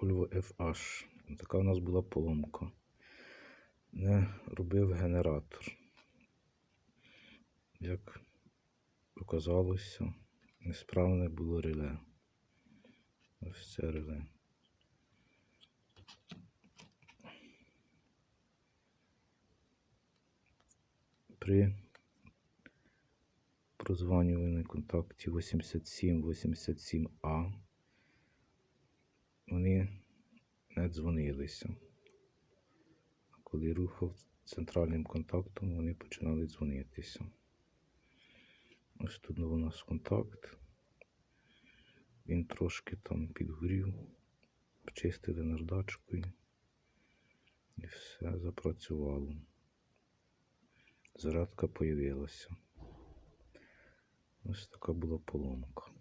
Volvo FH. Така у нас була поломка. Не робив генератор. Як оказалося, несправне було реле. Ось це реле. При прозванюванні контакті 87-87А вони не дзвонилися. Коли рухав центральним контактом, вони починали дзвонитися. Ось тут у нас контакт. Він трошки там підгорів, почистили наждачкою і все запрацювало. Зарядка появилася. Ось така була поломка.